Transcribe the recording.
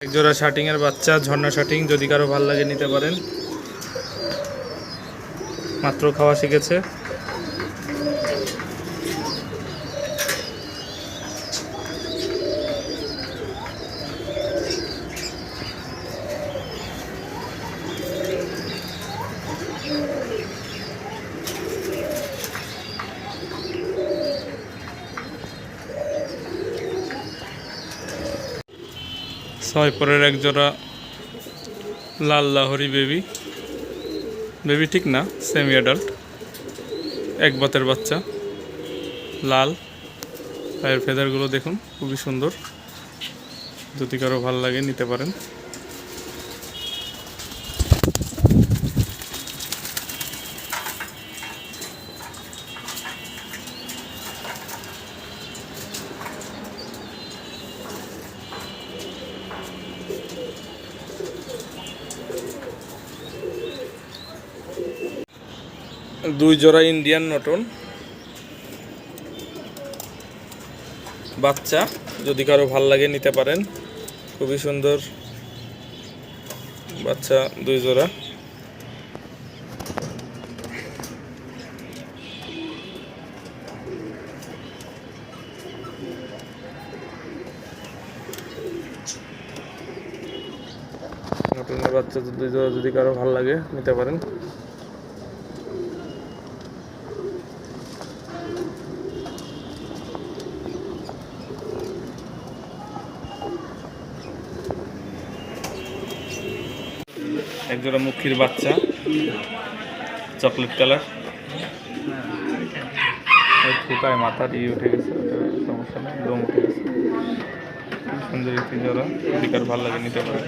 এক জোড়া শার্টিং এর বাচ্চা, ঝর্ণা শার্টিং, যদি কারও ভালো লাগে নিতে পারেন। মাত্র খাওয়া শিখেছে। ছয় পরের এক জোড়া লাল লাহরি বেবি। বেবি ঠিক না সেমি অ্যাডাল্ট এক বাতের বাচ্চা, লাল। পায়ের ফেদারগুলো দেখুন, খুবই সুন্দর। যদি কারও ভালো লাগে, নিতে পারেন। দুই জোড়া ইন্ডিয়ান নটন বাচ্চা, যদি কারও ভালো লাগে নিতে পারেন। খুবই সুন্দর বাচ্চা, দুই জোড়া। নতুনের বাচ্চা দুই জোড়া যদি কারও ভালো লাগে নিতে পারেন। একজোড়া মুখির বাচ্চা, চকলেট কালার। ফুটায় মাথা দিয়ে উঠে গেছে সমস্যা নেই, দম উঠে গেছে। সুন্দর একটি জোড়া ভালো লাগে নিতে পারে